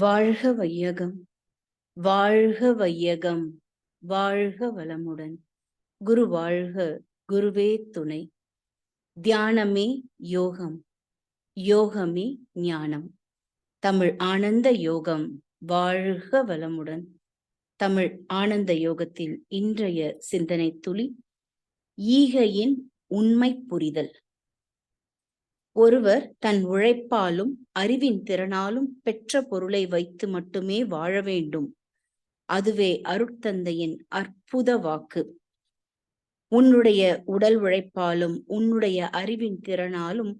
வாழ்க வையகம் வாழ்க வையகம் வாழ்க வளமுடன். குரு வாழ்க குருவே துணை. தியானமே யோகம் யோகமே ஞானம். தமிழ் ஆனந்த யோகம் வாழ்க வளமுடன். தமிழ் ஆனந்த யோகத்தில் இன்றைய சிந்தனை துளி ஈகையின் உண்மை புரிதல். ஒருவர் தன் உழைப்பாலும் அறிவின் திறனாலும் பெற்ற பொருளை வைத்து மட்டுமே வாழ வேண்டும். அதுவே அருட்தந்தையின் அற்புத வாக்கு. உன்னுடைய உடல் உழைப்பாலும் உன்னுடைய அறிவின் திறனாலும்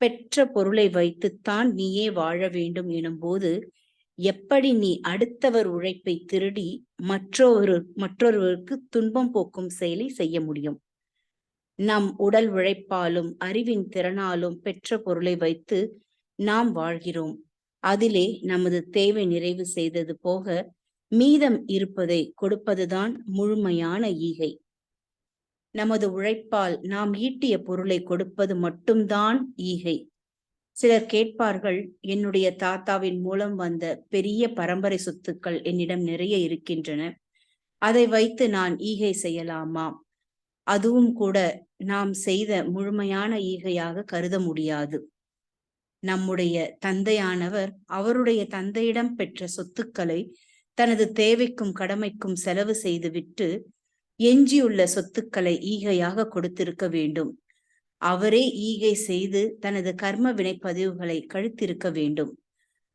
பெற்ற பொருளை வைத்துத்தான் நீயே வாழ வேண்டும் எனும்போது எப்படி நீ அடுத்தவர் உழைப்பை திருடி மற்றொரு மற்றொருவருக்கு துன்பம் போக்கும் செயலை செய்ய முடியும்? நம் உடல் உழைப்பாலும் அறிவின் திறனாலும் பெற்ற பொருளை வைத்து நாம் வாழ்கிறோம். அதிலே நமது தேவை நிறைவு செய்தது போக மீதம் இருப்பதை கொடுப்பதுதான் முழுமையான ஈகை. நமது உழைப்பால் நாம் ஈட்டிய பொருளை கொடுப்பது மட்டும்தான் ஈகை. சிலர் கேட்பார்கள் என்னுடைய தாத்தாவின் மூலம் வந்த பெரிய பரம்பரை சொத்துக்கள் என்னிடம் நிறைய இருக்கின்றன. அதை வைத்து நான் ஈகை செய்யலாமா? அதுவும் கூட நாம் செய்த முழுமையான ஈகையாக கருத முடியாது. நம்முடைய தந்தையானவர் அவருடைய தந்தையிடம் பெற்ற சொத்துக்களை தனது தேவைக்கும் கடமைக்கும் செலவு செய்துவிட்டு எஞ்சியுள்ள சொத்துக்களை ஈகையாக கொடுத்திருக்க வேண்டும். அவரே ஈகை செய்து தனது கர்ம வினைப்பதிவுகளை கழித்திருக்க வேண்டும்.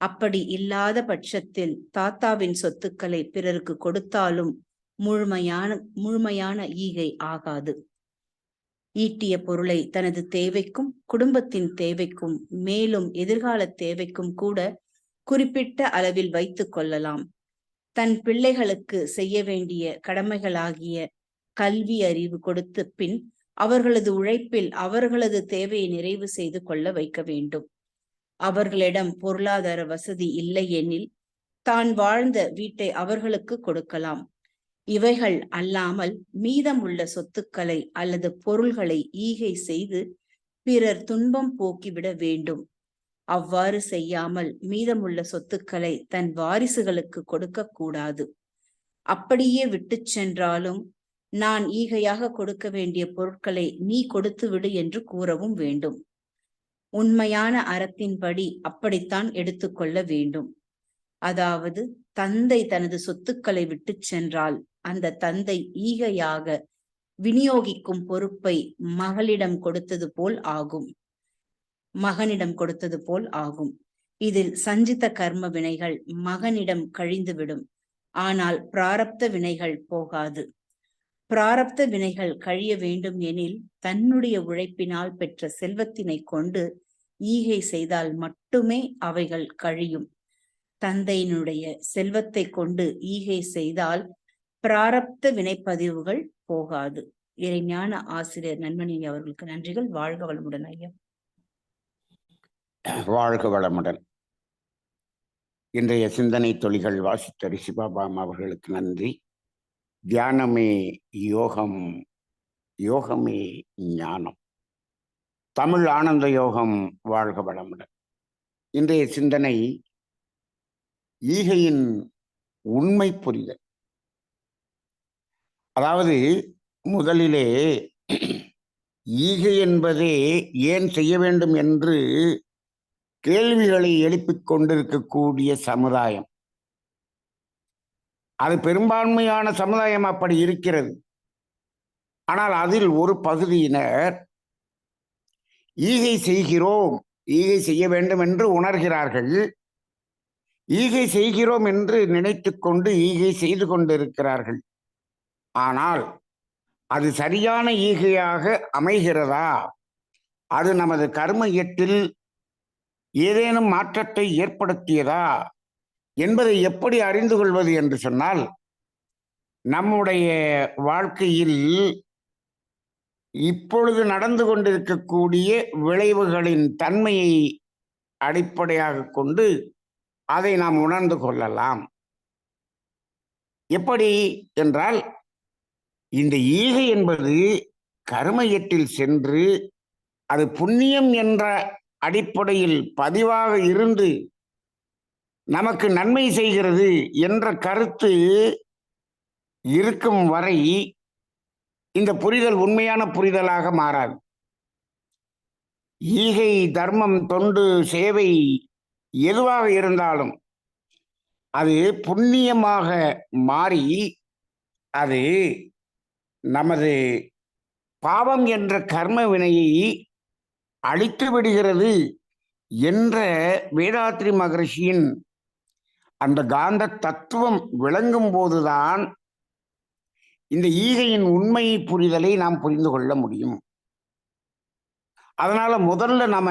அப்படி இல்லாத பட்சத்தில் தாத்தாவின் சொத்துக்களை பிறருக்கு கொடுத்தாலும் முழுமையான முழுமையான ஈகை ஆகாது. ஈட்டிய பொருளை தனது தேவைக்கும் குடும்பத்தின் தேவைக்கும் மேலும் எதிர்கால தேவைக்கும் கூட குறிப்பிட்ட அளவில் வைத்துக் கொள்ளலாம். தன் பிள்ளைகளுக்கு செய்ய வேண்டிய கடமைகளாகிய கல்வி அறிவு கொடுத்து பின் அவர்களது உழைப்பில் அவர்களது தேவையை நிறைவு செய்து கொள்ள வைக்க வேண்டும். அவர்களிடம் பொருளாதார வசதி இல்லை எனில் தான் வாழ்ந்த வீட்டை அவர்களுக்கு கொடுக்கலாம். இவைகள் அல்லாமல் மீதமுள்ள சொத்துக்களை அல்லது பொருள்களை ஈகை செய்து பிறர் துன்பம் போக்கிவிட வேண்டும். அவ்வாறு செய்யாமல் மீதமுள்ள சொத்துக்களை தன் வாரிசுகளுக்கு கொடுக்க கூடாது. அப்படியே விட்டு சென்றாலும் நான் ஈகையாக கொடுக்க வேண்டிய பொருட்களை நீ கொடுத்து விடு என்று கூறவும் வேண்டும். உண்மையான அறத்தின்படி அப்படித்தான் எடுத்துக்கொள்ள வேண்டும். அதாவது தந்தை தனது சொத்துக்களை விட்டு சென்றால் அந்த தந்தை ஈகையாக விநியோகிக்கும் பொறுப்பை மகளிடம் கொடுத்தது போல் ஆகும். மகனிடம் கொடுத்தது போல் ஆகும். இதில் சஞ்சித கர்ம வினைகள் மகனிடம் கழிந்துவிடும். ஆனால் பிராரப்த வினைகள் போகாது. பிராரப்த வினைகள் கழிய வேண்டும் எனில் தன்னுடைய உழைப்பினால் பெற்ற செல்வத்தினை கொண்டு ஈகை செய்தால் மட்டுமே அவைகள் கழியும். தந்தையினுடைய செல்வத்தை கொண்டு ஈகை செய்தால் பிராரப்த வினைப்பதிவுகள் போகாது. இறைஞான ஆசிரியர் நண்பனி அவர்களுக்கு நன்றிகள். வாழ்க வளமுடன் ஐயா. வாழ்க வளமுடன். இன்றைய சிந்தனை தொழில்கள் வாசித்த ரிஷிபாபாம் அவர்களுக்கு நன்றி. தியானமே யோகம் யோகமே ஞானம். தமிழ் ஆனந்த யோகம் வாழ்க வளமுடன். இன்றைய சிந்தனை ஈகையின் உண்மை புரிதல். அதாவது முதலிலே ஈகை என்பதே ஏன் செய்ய வேண்டும் என்று கேள்விகளை எழுப்பிக் கொண்டிருக்கக்கூடிய சமுதாயம். அது பெரும்பான்மையான சமுதாயம் அப்படி இருக்கிறது. ஆனால் அதில் ஒரு பகுதியினர் ஈகை செய்கிறோம் ஈகை செய்ய வேண்டும் என்று உணர்கிறார்கள். ஈகை செய்கிறோம் என்று நினைத்து கொண்டு ஈகை செய்து கொண்டிருக்கிறார்கள். ஆனால் அது சரியான ஈகையாக அமைகிறதா? அது நமது கர்ம எட்டில் ஏதேனும் மாற்றத்தை ஏற்படுத்தியதா? என்பதை எப்படி அறிந்து கொள்வது என்று சொன்னால் நம்முடைய வாழ்க்கையில் இப்பொழுது நடந்து கொண்டிருக்கக்கூடிய விளைவுகளின் தன்மையை அடிப்படையாக கொண்டு அதை நாம் உணர்ந்து கொள்ளலாம். எப்படி என்றால் இந்த ஈகை என்பது கர்மயத்தில் சென்று அது புண்ணியம் என்ற அடிப்படையில் பதிவாக இருந்து நமக்கு நன்மை செய்கிறது என்ற கருத்து இருக்கும் வரை இந்த புரிதல் உண்மையான புரிதலாக மாறாது. ஈகை தர்மம் தொண்டு சேவை எதுவாக இருந்தாலும் அது புண்ணியமாக மாறி அது நமது பாவம் என்ற கர்ம வினையை அழித்து விடுகிறது என்ற வேதாத்ரி மகரிஷியின் அந்த காந்த தத்துவம் விளங்கும் போதுதான் இந்த ஈகையின் உண்மை புரிதலை நாம் புரிந்து கொள்ள முடியும். அதனால முதல்ல நாம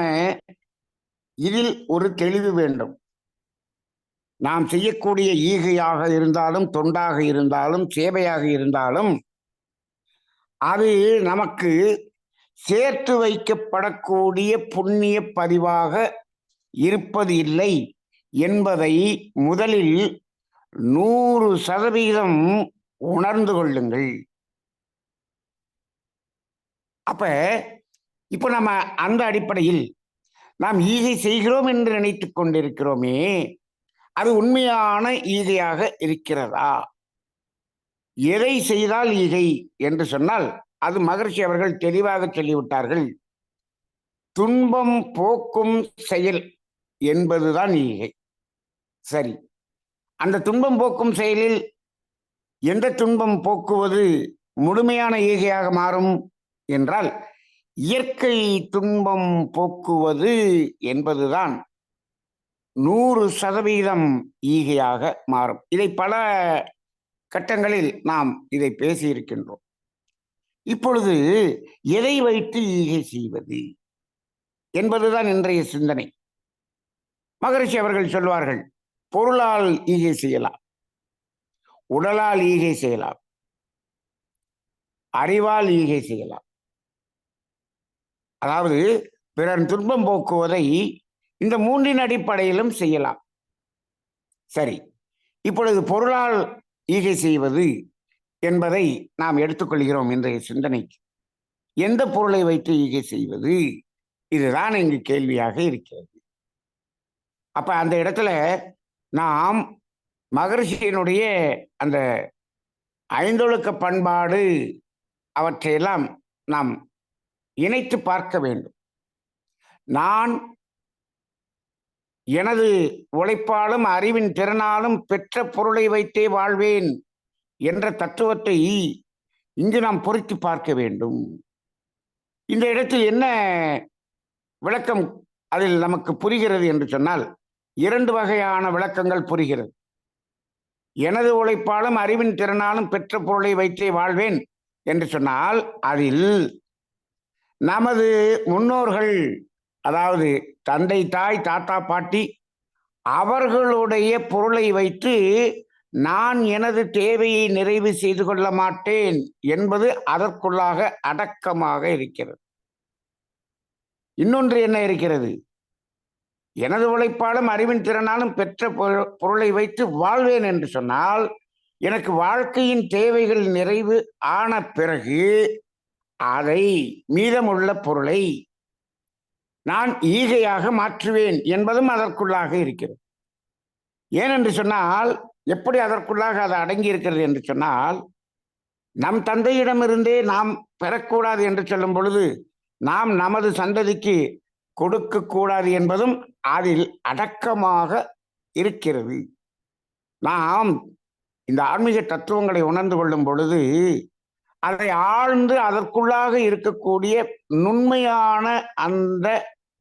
இதில் ஒரு தெளிவு வேண்டும். நாம் செய்யக்கூடிய ஈகையாக இருந்தாலும் தொண்டாக இருந்தாலும் சேவையாக இருந்தாலும் அது நமக்கு சேர்த்து வைக்கப்படக்கூடிய புண்ணிய பதிவாக இருப்பது இல்லை என்பதை முதலில் நூறு சதவீதம் உணர்ந்து கொள்ளுங்கள். அப்ப இப்போ நம்ம அந்த அடிப்படையில் நாம் ஈகை செய்கிறோம் என்று நினைத்து கொண்டிருக்கிறோமே அது உண்மையான ஈகையாக இருக்கிறதா? எதை செய்தால் ஈகை என்று சொன்னால் அது மகர்ஷி அவர்கள் தெளிவாக சொல்லிவிட்டார்கள். துன்பம் போக்கும் செயல் என்பதுதான் ஈகை சரி. அந்த துன்பம் போக்கும் செயலில் எந்த துன்பம் போக்குவது முழுமையான ஈகையாக மாறும் என்றால் இயற்கை துன்பம் போக்குவது என்பதுதான் நூறு சதவீதம் ஈகையாக மாறும். இதை பல கட்டங்களில் நாம் இதை பேசியிருக்கின்றோம். இப்பொழுது எதை வைத்து ஈகை செய்வது என்பதுதான் இன்றைய சிந்தனை. மகரிஷி அவர்கள் சொல்வார்கள் பொருளால் ஈகை செய்யலாம் உடலால் ஈகை செய்யலாம் அறிவால் ஈகை செய்யலாம். அதாவது பிறர் துன்பம் போக்குவதை இந்த மூன்றின் அடிப்படையிலும் செய்யலாம். சரி இப்பொழுது பொருளால் ஈகை செய்வது என்பதை நாம் எடுத்துக்கொள்கிறோம் இன்றைய சிந்தனைக்கு. எந்த பொருளை வைத்து ஈகை செய்வது? இதுதான் இங்கு கேள்வியாக இருக்கிறது. அப்ப அந்த இடத்துல நாம் மகரிஷியினுடைய அந்த ஐந்தொழுக்க பண்பாடு அவற்றையெல்லாம் நாம் இணைத்து பார்க்க வேண்டும். நான் எனது உழைப்பாலும் அறிவின் திறனாலும் பெற்ற பொருளை வைத்தே வாழ்வேன் என்ற தத்துவத்தை இங்கு நாம் பொருத்தி பார்க்க வேண்டும். இந்த இடத்தில் என்ன விளக்கம் அதில் நமக்கு புரிகிறது என்று சொன்னால் இரண்டு வகையான விளக்கங்கள் புரிகிறது. எனது உழைப்பாலும் அறிவின் திறனாலும் பெற்ற பொருளை வைத்தே வாழ்வேன் என்று சொன்னால் அதில் நமது முன்னோர்கள் அதாவது தந்தை தாய் தாத்தா பாட்டி அவர்களுடைய பொருளை வைத்து நான் எனது தேவையை நிறைவு செய்து கொள்ள மாட்டேன் என்பது அதற்குள்ளாக அடக்கமாக இருக்கிறது. இன்னொன்று என்ன இருக்கிறது? எனது உழைப்பாலும் அறிவின் திறனாலும் பெற்ற பொருளை வைத்து வாழ்வேன் என்று சொன்னால் எனக்கு வாழ்க்கையின் தேவைகள் நிறைவு ஆன பிறகு அதை மீதமுள்ள பொருளை நான் ஈகையாக மாற்றுவேன் என்பதும் அதற்குள்ளாக இருக்கிறது. ஏனென்று சொன்னால் எப்படி அதற்குள்ளாக அது அடங்கி இருக்கிறது என்று சொன்னால் நம் தந்தையிடமிருந்தே நாம் பெறக்கூடாது என்று சொல்லும் பொழுது நாம் நமது சந்ததிக்கு கொடுக்கக்கூடாது என்பதும் அதில் அடக்கமாக இருக்கிறது. நாம் இந்த ஆன்மீக தத்துவங்களை உணர்ந்து கொள்ளும் பொழுது அதை ஆழ்ந்து அதற்குள்ளாக இருக்கக்கூடிய நுண்மையான அந்த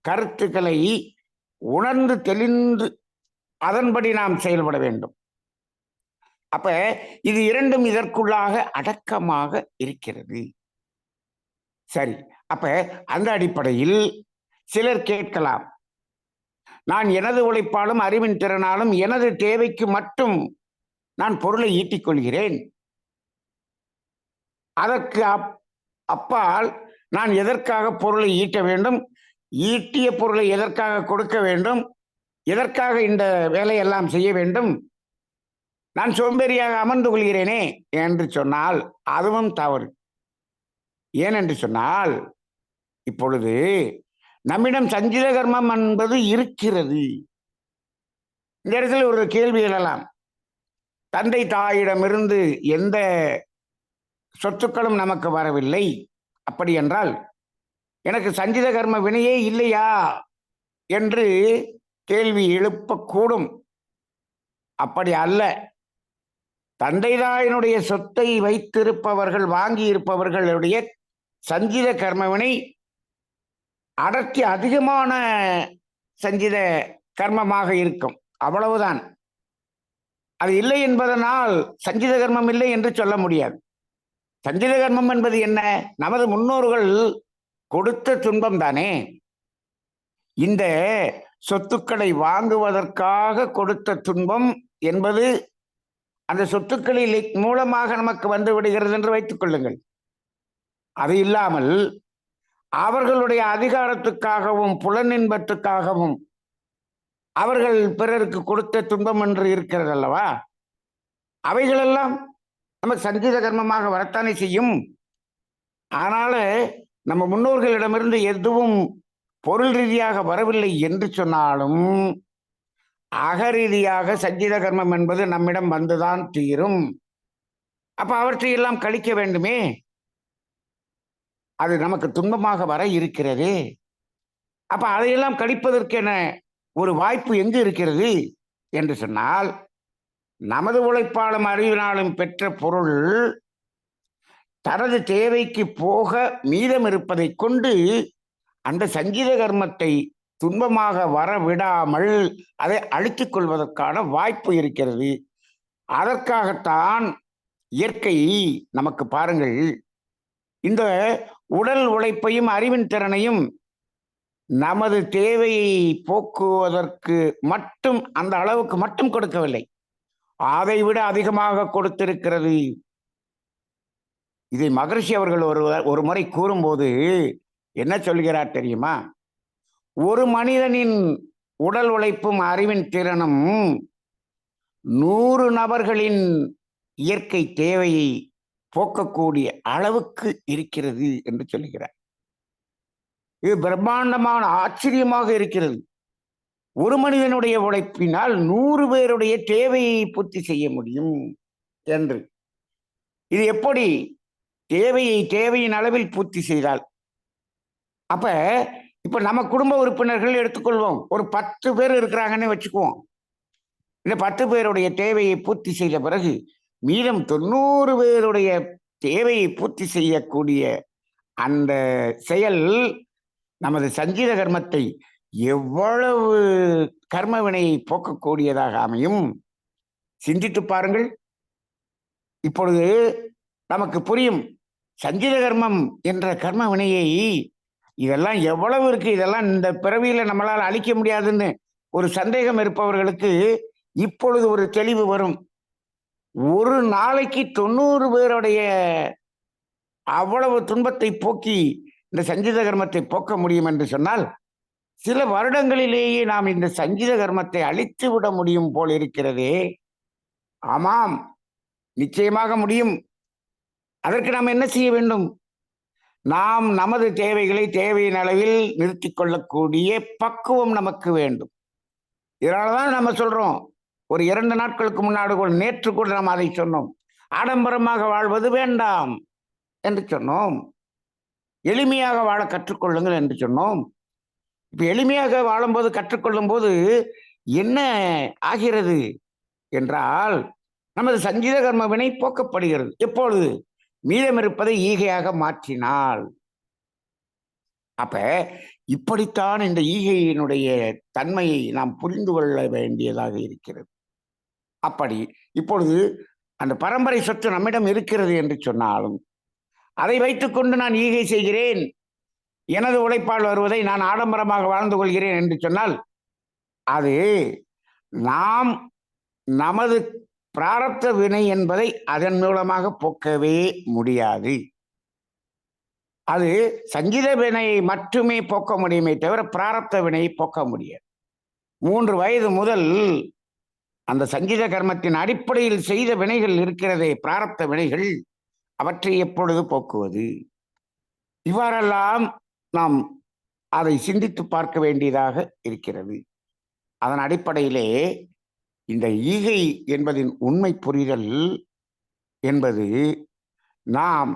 கருத்துக்களை உணர்ந்து தெளிந்து அதன்படி நாம் செயல்பட வேண்டும். அப்ப இது இரண்டும் இதற்குள்ளாக அடக்கமாக இருக்கிறது. சரி அப்ப அந்த அடிப்படையில் சிலர் கேட்கலாம். நான் எனது உழைப்பாலும் அறிவின் திறனாலும் எனது தேவைக்கு மட்டும் நான் பொருளை ஈட்டிக் கொள்கிறேன். அதற்கு அப் அப்பால் நான் எதற்காக பொருளை ஈட்ட வேண்டும்? ஈட்டிய பொருளை எதற்காக கொடுக்க வேண்டும்? எதற்காக இந்த வேலையெல்லாம் செய்ய வேண்டும்? நான் சோம்பேறியாக அமர்ந்து கொள்கிறேனே என்று சொன்னால் அதுவும் தவறு. ஏனென்று சொன்னால் இப்பொழுது நம்மிடம் சஞ்சித கர்மம் என்பது இருக்கிறது. இந்த இடத்துல ஒரு கேள்வி எழலாம். தந்தை தாயிடமிருந்து எந்த சொத்துக்களும் நமக்கு வரவில்லை. அப்படி என்றால் எனக்கு சஞ்சித கர்ம வினையே இல்லையா? என்று கேள்வி எழுப்பக்கூடும். அப்படி அல்ல. தந்தைதாயினுடைய சொத்தை வைத்திருப்பவர்கள் வாங்கி இருப்பவர்களுடைய சஞ்சித கர்மவினை அடர்த்தி அதிகமான சஞ்சித கர்மமாக இருக்கும். அவ்வளவுதான். அது இல்லை என்பதனால் சஞ்சித கர்மம் இல்லை என்று சொல்ல முடியாது. சஞ்சித கர்மம் என்பது என்ன? நமது முன்னோர்கள் கொடுத்த துன்பம் தானே இந்த சொத்துக்களை வாங்குவதற்காக கொடுத்த துன்பம் என்பது அந்த சொத்துக்களில் மூலமாக நமக்கு வந்து விடுகிறது என்று வைத்துக் கொள்ளுங்கள். அது இல்லாமல் அவர்களுடைய அதிகாரத்துக்காகவும் புலனின்பத்துக்காகவும் அவர்கள் பிறருக்கு கொடுத்த துன்பம் என்று இருக்கிறது அல்லவா? அவைகளெல்லாம் நம்ம சங்கீத கர்மமாக வரத்தானே செய்யும். அதனால நம்ம முன்னோர்களிடமிருந்து எதுவும் பொருள் ரீதியாக வரவில்லை என்று சொன்னாலும் அகரீதியாக சஞ்சீத கர்மம் என்பது நம்மிடம் வந்துதான் தீரும். அப்ப அவற்றையெல்லாம் கழிக்க வேண்டுமே? அது நமக்கு துன்பமாக வர இருக்கிறது. அப்ப அதையெல்லாம் கழிப்பதற்கென ஒரு வாய்ப்பு எங்கு இருக்கிறது? என்று சொன்னால் நமது உழைப்பாலும் அறிவினாலும் பெற்ற பொருள் தனது தேவைக்கு போக மீதம் இருப்பதை கொண்டு அந்த சங்கீத கர்மத்தை துன்பமாக வர விடாமல் அதை அழித்துக் கொள்வதற்கான வாய்ப்பு இருக்கிறது. அதற்காகத்தான் இயற்கை நமக்கு பாருங்கள் இந்த உடல் உழைப்பையும் அறிவின் திறனையும் நமது தேவையை போக்குவதற்கு மட்டும் அந்த அளவுக்கு மட்டும் கொடுக்கவில்லை. அதை விட அதிகமாக கொடுத்திருக்கிறது இதை மகரிஷி அவர்கள் ஒரு ஒரு முறை கூறும்போது என்ன சொல்கிறார் தெரியுமா? ஒரு மனிதனின் உடல் உழைப்பும் அறிவின் திறனும் நூறு நபர்களின் இயற்கை தேவையை போக்கக்கூடிய அளவுக்கு இருக்கிறது என்று சொல்லுகிறார் இது பிரம்மாண்டமான ஆச்சரியமாக இருக்கிறது. ஒரு மனிதனுடைய உழைப்பினால் நூறு பேருடைய தேவையை பூர்த்தி செய்ய முடியும் என்று. இது எப்படி தேவையை தேவையின் அளவில் பூர்த்தி செய்தால். அப்ப இப்ப நம்ம குடும்ப உறுப்பினர்கள் எடுத்துக்கொள்வோம். ஒரு பத்து பேர் இருக்கிறாங்கன்னு வச்சுக்குவோம். இந்த பத்து பேருடைய தேவையை பூர்த்தி செய்த பிறகு மீதம் தொண்ணூறு பேருடைய தேவையை பூர்த்தி செய்யக்கூடிய அந்த செயல் நமது சஞ்சீத கர்மத்தை எவ்வளவு கர்ம வினையை போக்கக்கூடியதாக அமையும்? சிந்தித்து பாருங்கள். இப்பொழுது நமக்கு புரியும். சஞ்சித கர்மம் என்ற கர்ம வினையை இதெல்லாம் எவ்வளவு இருக்கு இதெல்லாம் இந்த பிறவியில நம்மளால் அழிக்க முடியாதுன்னு ஒரு சந்தேகம் இருப்பவர்களுக்கு இப்பொழுது ஒரு தெளிவு வரும். ஒரு நாளைக்கு தொண்ணூறு பேருடைய அவ்வளவு துன்பத்தை போக்கி இந்த சஞ்சீத கர்மத்தை போக்க முடியும் என்று சொன்னால் சில வருடங்களிலேயே நாம் இந்த சஞ்சீத கர்மத்தை அழித்து விட முடியும் போல் இருக்கிறதே. ஆமாம் நிச்சயமாக முடியும். அதற்கு நாம் என்ன செய்ய வேண்டும்? நாம் நமது தேவைகளை தேவையின் அளவில் நிறுத்தி கொள்ளக்கூடிய பக்குவம் நமக்கு வேண்டும். இதனாலதான் நம்ம சொல்றோம் ஒரு இரண்டு நாட்களுக்கு முன்னாடி கூட நேற்று கூட நாம் அதை சொன்னோம். ஆடம்பரமாக வாழ்வது வேண்டாம் என்று சொன்னோம். எளிமையாக வாழ கற்றுக்கொள்ளுங்கள் என்று சொன்னோம். இப்போ எளிமையாக வாழும்போது கற்றுக்கொள்ளும் போது என்ன ஆகிறது? என்றால் நமது சஞ்சீத கர்ம வினை போக்கப்படுகிறது. எப்பொழுது? மீதம் இருப்பதை ஈகையாக மாற்றினால் அப்ப இப்படித்தான் இந்த ஈகையினுடைய தன்மையை நாம் புரிந்து கொள்ள வேண்டியதாக இருக்கிறது. அப்படி இப்பொழுது அந்த பரம்பரை சொத்து நம்மிடம் இருக்கிறது என்று சொன்னாலும் அதை வைத்துக்கொண்டு நான் ஈகை செய்கிறேன். எனது உழைப்பால் வருவதை நான் ஆடம்பரமாக வாழ்ந்து கொள்கிறேன் என்று சொன்னால் அது நாம் நமது பிராரப்த வினை என்பதை அதன் மூலமாக போக்கவே முடியாது. அது சங்கீத வினையை மட்டுமே போக்க முடியுமே தவிர பிராரப்த வினையை போக்க முடியாது. மூன்று வயது முதல் அந்த சங்கீத கர்மத்தின் அடிப்படையில் செய்த வினைகள் இருக்கிறதே பிராரப்த வினைகள். அவற்றை எப்பொழுது போக்குவது? இவ்வாறெல்லாம் நாம் அதை சிந்தித்து பார்க்க வேண்டியதாக இருக்கிறது. அதன் அடிப்படையிலே இந்த ஈகை என்பதின் உண்மை புரிதல் என்பது நாம்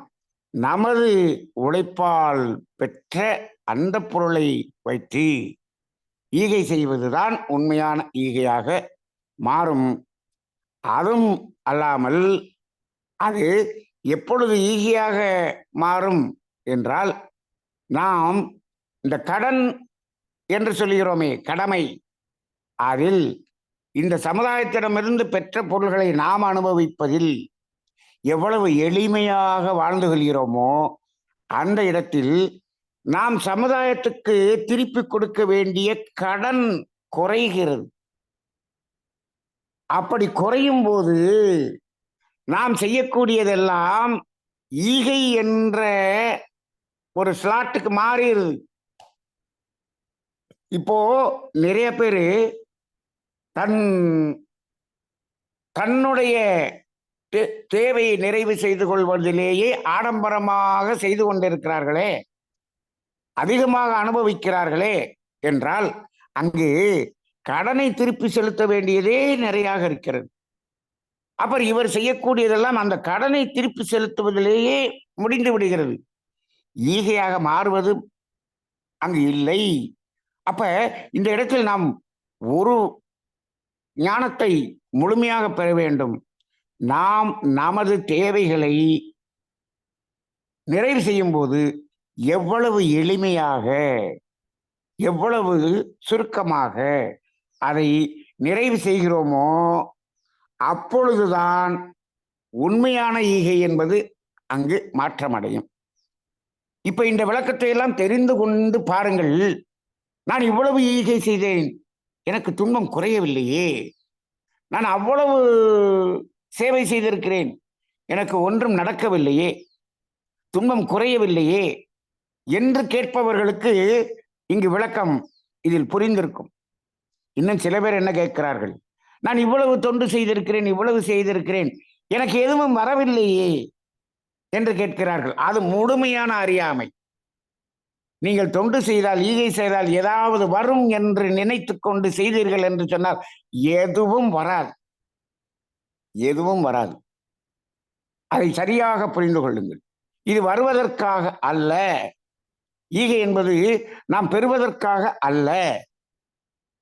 நமது உழைப்பால் பெற்ற அந்த பொருளை வைத்து ஈகை செய்வதுதான் உண்மையான ஈகையாக மாறும். அதுவும் அல்லாமல் அது எப்பொழுது ஈகையாக மாறும் என்றால் நாம் இந்த கடன் என்று சொல்கிறோமே கடமை. அதில் இந்த சமுதாயத்திடமிருந்து பெற்ற பொருள்களை நாம் அனுபவிப்பதில் எவ்வளவு எளிமையாக வாழ்ந்து கொள்கிறோமோ அந்த இடத்தில் நாம் சமுதாயத்துக்கு திருப்பி கொடுக்க வேண்டிய கடன் குறைகிறது. அப்படி குறையும் போது நாம் செய்யக்கூடியதெல்லாம் ஈகை என்ற ஒரு ஸ்லாட்டுக்கு மாறிடுது. இப்போ நிறைய பேர் தன் தன்னுடைய தே- தேவையை நிறைவு செய்து கொள்வதிலேயே ஆடம்பரமாக செய்து கொண்டிருக்கிறார்களே. அதிகமாக அனுபவிக்கிறார்களே என்றால் அங்கு கடனை திருப்பி செலுத்த வேண்டியதே நிறையாக இருக்கிறது. அப்புறம் இவர் செய்யக்கூடியதெல்லாம் அந்த கடனை திருப்பி செலுத்துவதிலேயே முடிந்து விடுகிறது. ஈகையாக மாறுவது அங்கு இல்லை. அப்ப இந்த இடத்தில் நாம் ஒரு ஞானத்தை முழுமையாக பெற வேண்டும். நாம் நமது தேவைகளை நிறைவு செய்யும் போது எவ்வளவு எளிமையாக எவ்வளவு சுருக்கமாக அதை நிறைவு செய்கிறோமோ அப்பொழுதுதான் உண்மையான ஈகை என்பது அங்கு மாற்றமடையும். இப்ப இந்த விளக்கத்தை எல்லாம் தெரிந்து கொண்டு பாருங்கள். நான் இவ்வளவு ஈகை செய்தேன். எனக்கு துன்பம் குறையவில்லையே. நான் அவ்வளவு சேவை செய்திருக்கிறேன். எனக்கு ஒன்றும் நடக்கவில்லையே. துன்பம் குறையவில்லையே. என்று கேட்பவர்களுக்கு இங்கு விளக்கம் இதில் புரிந்திருக்கும். இன்னும் சில பேர் என்ன கேட்கிறார்கள்? நான் இவ்வளவு தொண்டு செய்திருக்கிறேன் இவ்வளவு செய்திருக்கிறேன். எனக்கு எதுவும் வரவில்லையே. என்று கேட்கிறார்கள். அது முழுமையான அறியாமை. நீங்கள் தொண்டு செய்தால் ஈகை செய்தால் ஏதாவது வரும் என்று நினைத்து கொண்டு செய்தீர்கள் என்று சொன்னால் எதுவும் வராது. எதுவும் வராது. அதை சரியாக புரிந்து கொள்ளுங்கள். இது வருவதற்காக அல்ல. ஈகை என்பது நாம் பெறுவதற்காக அல்ல.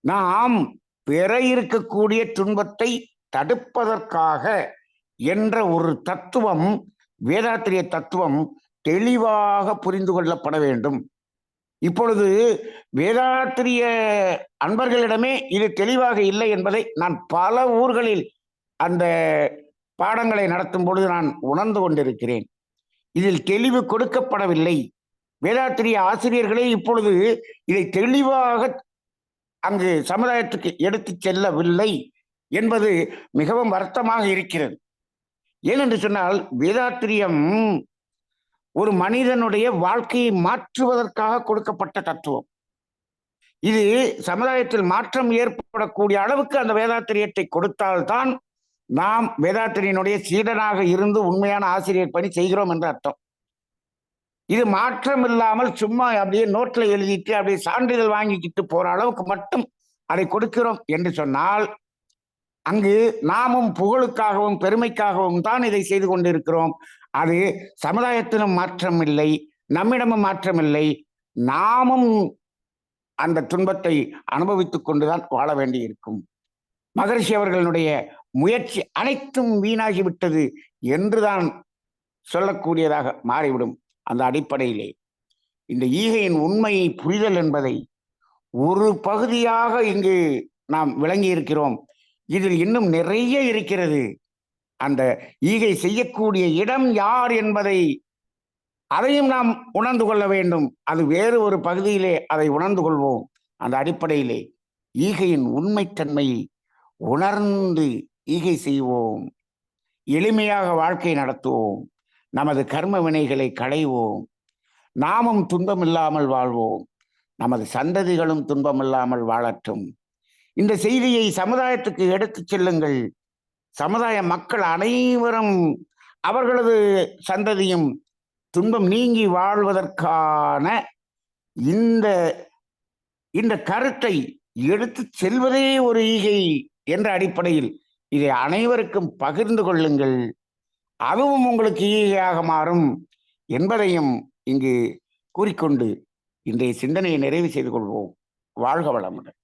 நாம் பெற இருக்கக்கூடிய துன்பத்தை தடுப்பதற்காக என்ற ஒரு தத்துவம் வேதாத்திரிய தத்துவம் தெளிவாக புரிந்து கொள்ளப்பட வேண்டும். இப்பொழுது வேதாத்திரிய அன்பர்களிடமே இது தெளிவாக இல்லை என்பதை நான் பல ஊர்களில் அந்த பாடங்களை நடத்தும் பொழுது நான் உணர்ந்து கொண்டிருக்கிறேன். இதில் தெளிவு கொடுக்கப்படவில்லை. வேதாத்திரிய ஆசிரியர்களே இப்பொழுது இதை தெளிவாக அங்கு சமுதாயத்துக்கு எடுத்து செல்லவில்லை என்பது மிகவும் வருத்தமாக இருக்கிறது. ஏனென்று சொன்னால் வேதாத்திரியம் ஒரு மனிதனுடைய வாழ்க்கையை மாற்றுவதற்காக கொடுக்கப்பட்ட தத்துவம். இது சமுதாயத்தில் மாற்றம் ஏற்படக்கூடிய அளவுக்கு அந்த வேதாத்திரியத்தை கொடுத்தால்தான் நாம் வேதாத்திரியனுடைய சீடனாக இருந்து உண்மையான ஆசிரியர் பணி செய்கிறோம் என்று அர்த்தம். இது மாற்றம் இல்லாமல் சும்மா அப்படியே நோட்ல எழுதிட்டு அப்படியே சான்றிதழ் வாங்கிக்கிட்டு போற அளவுக்கு மட்டும் அதை கொடுக்கிறோம் என்று சொன்னால் அங்கு நாமும் புகழுக்காகவும் பெருமைக்காகவும் தான் இதை செய்து கொண்டிருக்கிறோம். அது சமுதாயத்திலும் மாற்றம் இல்லை நம்மிடமும் மாற்றம் இல்லை நாமும் அந்த துன்பத்தை அனுபவித்துக் கொண்டுதான் வாழ வேண்டியிருக்கும். மகரிஷி அவர்களுடைய முயற்சி அனைத்தும் வீணாகிவிட்டது என்றுதான் சொல்லக்கூடியதாக மாறிவிடும் அந்த அடிப்படையிலே. இந்த ஈகையின் உண்மையை புரிதல் என்பதை ஒரு பகுதியாக இங்கு நாம் விளங்கி இருக்கிறோம் இதில் இன்னும் நிறைய இருக்கிறது. அந்த ஈகை செய்யக்கூடிய இடம் யார் என்பதை அதையும் நாம் உணர்ந்து கொள்ள வேண்டும். அது வேறு ஒரு பகுதியிலே அதை உணர்ந்து கொள்வோம். அந்த அடிப்படையிலே ஈகையின் உண்மைத்தன்மையை உணர்ந்து ஈகை செய்வோம். எளிமையாக வாழ்க்கை நடத்துவோம். நமது கர்ம வினைகளை களைவோம். நாமும் துன்பமில்லாமல் வாழ்வோம். நமது சந்ததிகளும் துன்பமில்லாமல் வாழட்டும். இந்த செய்தியை சமுதாயத்துக்கு எடுத்துச் செல்லுங்கள். சமுதாய மக்கள் அனைவரும் அவர்களது சந்ததியும் துன்பம் நீங்கி வாழ்வதற்கான இந்த இந்த கருத்தை எடுத்து செல்வதே ஒரு ஈகை என்ற அடிப்படையில் இதை அனைவருக்கும் பகிர்ந்து கொள்ளுங்கள். அதுவும் உங்களுக்கு ஈகையாக மாறும் என்பதையும் இங்கு கூறிக்கொண்டு இன்றைய சிந்தனையை நிறைவு செய்து கொள்வோம். வாழ்க வளமுடன்.